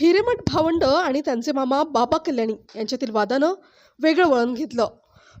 हिरेमठ भावंड आणि त्यांचे मामा बाबा कल्याणी यांच्यातील वादानं वेगळं वळण घेतलं.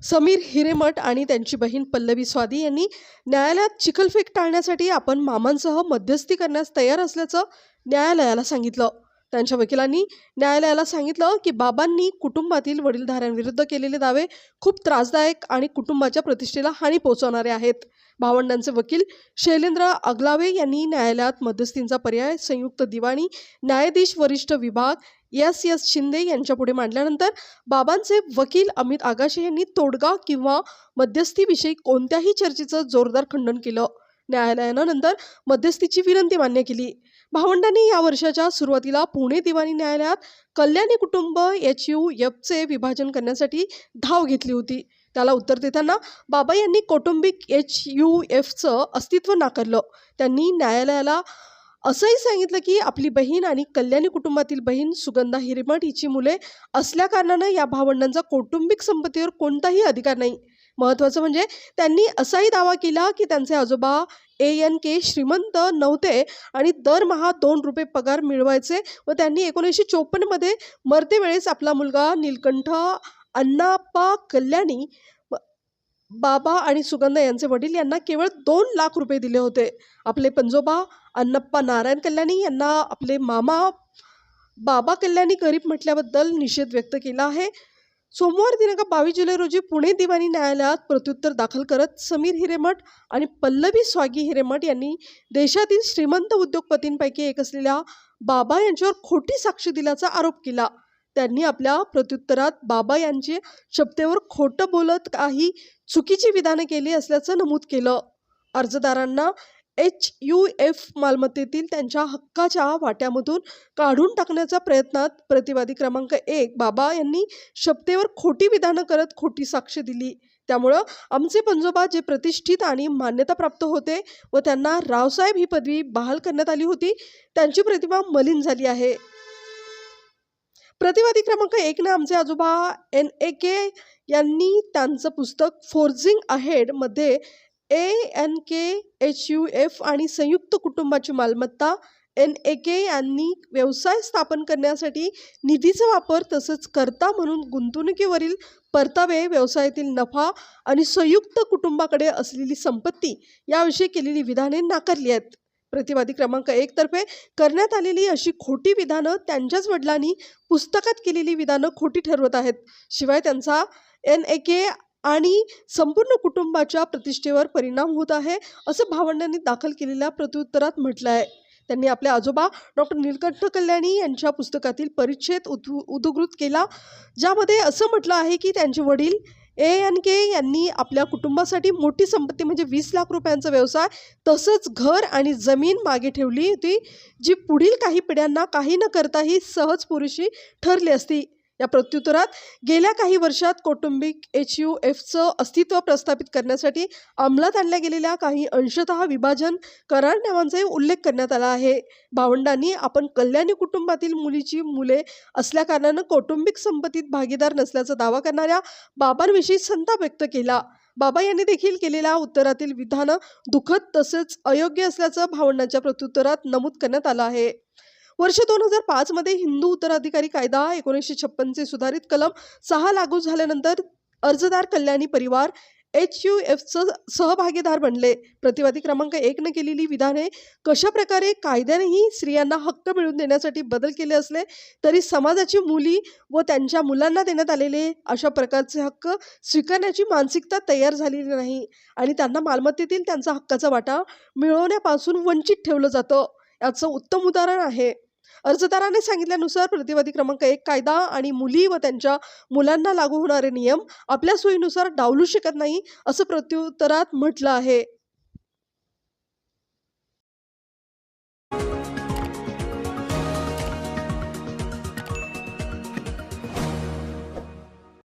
समीर हिरेमठ आणि त्यांची बहीण पल्लवी स्वादी यांनी न्यायालयात चिखलफेक टाळण्यासाठी आपण मामांसह मध्यस्थी करण्यास तयार असल्याचं न्यायालयाला सांगितलं. त्यांच्या वकिलांनी न्यायालयाला सांगितलं की बाबांनी कुटुंबातील वडीलधाऱ्यांविरुद्ध केलेले दावे खूप त्रासदायक आणि कुटुंबाच्या प्रतिष्ठेला हानी पोहोचवणारे आहेत. भावंडांचे वकील शैलेंद्र अगलावे यांनी न्यायालयात मध्यस्थींचा पर्याय संयुक्त दिवाणी न्यायाधीश वरिष्ठ विभाग एस. एस. शिंदे यांच्यापुढे मांडल्यानंतर बाबांचे वकील अमित आगाशे यांनी तोडगा किंवा मध्यस्थीविषयी कोणत्याही चर्चेचं जोरदार खंडन केलं. न्यायालयानं नंतर मध्यस्थीची विनंती मान्य केली. भावंडांनी या वर्षाच्या सुरुवातीला पुणे दिवाणी न्यायालयात कल्याणी कुटुंब एच यू एफचे विभाजन करण्यासाठी धाव घेतली होती. त्याला उत्तर देताना बाबा यांनी कौटुंबिक एच यू एफचं अस्तित्व नाकारलं. त्यांनी न्यायालयाला असंही सांगितलं की आपली बहीण आणि कल्याणी कुटुंबातील बहीण सुगंधा हिरेमठ हिची मुले असल्याकारणानं या भावंडांचा कौटुंबिक संपत्तीवर कोणताही अधिकार नाही. महत्त्वाचं म्हणजे त्यांनी असाही दावा केला की त्यांचे आजोबा ए एन के श्रीमंत नव्हते आणि दरमहा दोन रुपये पगार मिळवायचे व त्यांनी एकोणीसशे चोपन्नमध्ये मरते वेळेस आपला मुलगा नीलकंठ अण्णाप्पा कल्याणी बाबा आणि सुगंधा यांचे वडील यांना केवळ दोन लाख रुपये दिले होते. आपले पंजोबा अन्नप्पा नारायण कल्याणी यांना आपले मामा बाबा कल्याणी गरीब म्हटल्याबद्दल निषेध व्यक्त केला आहे. सोमवार दिनांक बावीस जुलै रोजी पुणे दिवाणी न्यायालयात प्रत्युत्तर दाखल करत समीर हिरेमठ आणि पल्लवी स्वागी हिरेमठ यांनी देशातील श्रीमंत उद्योगपतींपैकी एक असलेल्या बाबा यांच्यावर खोटी साक्ष दिल्याचा आरोप केला. त्यांनी आपल्या प्रत्युत्तरात बाबा यांचे शब्देवर खोटं बोलत काही चुकीची विधानं केली असल्याचं नमूद केलं. अर्जदारांना एच यू एफ मालमत्तेतील त्यांच्या हक्काच्या वाट्यामधून काढून टाकण्याच्या प्रयत्नात प्रतिवादी क्रमांक एक बाबा यांनी शब्देवर खोटी विधानं करत खोटी साक्ष दिली. त्यामुळं आमचे पंजोबा जे प्रतिष्ठित आणि मान्यताप्राप्त होते व त्यांना रावसाहेब ही पदवी बहाल करण्यात आली होती त्यांची प्रतिमा मलिन झाली आहे. प्रतिवादी क्रमांक एकनं आमचे आजोबा एन ए के यांनी त्यांचं पुस्तक forging अहेडमध्ये A N K H U F आणि संयुक्त कुटुंबाची मालमत्ता. एन ए के यांनी व्यवसाय स्थापन करण्यासाठी निधीचा वापर तसंच करता म्हणून गुंतवणुकीवरील परतावे व्यवसायातील नफा आणि संयुक्त कुटुंबाकडे असलेली संपत्ती याविषयी केलेली विधाने नाकारली आहेत. प्रतिवादी क्रमांक एक तर्फे करण्यात आलेली अशी खोटी विधानं त्यांच्याच वडिलांनी पुस्तकात केलेली विधानं खोटी ठरवत आहेत. शिवाय त्यांचा एन ए के आणि संपूर्ण कुटुंबाच्या प्रतिष्ठेवर परिणाम होत आहे असं भावंडांनी दाखल केलेल्या प्रत्युत्तरात म्हटलं आहे. त्यांनी आपल्या आजोबा डॉक्टर नीलकंठ कल्याणी यांच्या पुस्तकातील परिच्छेद उद उदगृत केला ज्यामध्ये असं म्हटलं आहे की त्यांचे वडील ए एन के यांनी आपल्या कुटुंबासाठी मोठी संपत्ती म्हणजे वीस लाख रुपयांचा व्यवसाय तसंच घर आणि जमीन मागे ठेवली होती जी पुढील काही पिढ्यांना काही न करताही सहज पुरेशी ठरली असती. या प्रत्युत्तरात गेल्या काही वर्षात कौटुंबिक एच यू एफचं अस्तित्व प्रस्थापित करण्यासाठी अंमलात आणल्या गेलेल्या काही अंशतः विभाजन करारनामांचाही उल्लेख करण्यात आला आहे. भावंडांनी आपण कल्याणी कुटुंबातील मुलीची मुले असल्याकारणानं कौटुंबिक संपत्तीत भागीदार नसल्याचा दावा करणाऱ्या बाबांविषयी संताप व्यक्त केला. बाबा यांनी देखील केलेल्या उत्तरातील विधानं दुःखद तसेच अयोग्य असल्याचं भावंडांच्या प्रत्युत्तरात नमूद करण्यात आलं आहे. वर्ष दोन हजार पाचमध्ये हिंदू उत्तराधिकारी कायदा एकोणीसशे छप्पनचे सुधारित कलम सहा लागू झाल्यानंतर अर्जदार कल्याणी परिवार एच यू एफचं सहभागीदार बनले. प्रतिवादी क्रमांक एकनं केलेली विधाने कशा प्रकारे कायद्यानेही स्त्रियांना हक्क मिळवून देण्यासाठी बदल केले असले तरी समाजाची मुली व त्यांच्या मुलांना देण्यात आलेले अशा प्रकारचे हक्क स्वीकारण्याची मानसिकता तयार झालेली नाही आणि त्यांना मालमत्तेतील त्यांचा हक्काचा वाटा मिळवण्यापासून वंचित ठेवलं जातं. याचं उत्तम उदाहरण आहे. अर्जदाराने सांगितल्यानुसार प्रतिवादी क्रमांक एक कायदा आणि मुली व त्यांच्या मुलांना लागू होणारे नियम आपल्या सोयीनुसार डावलू शकत नाही असं प्रत्युत्तरात म्हटलं आहे.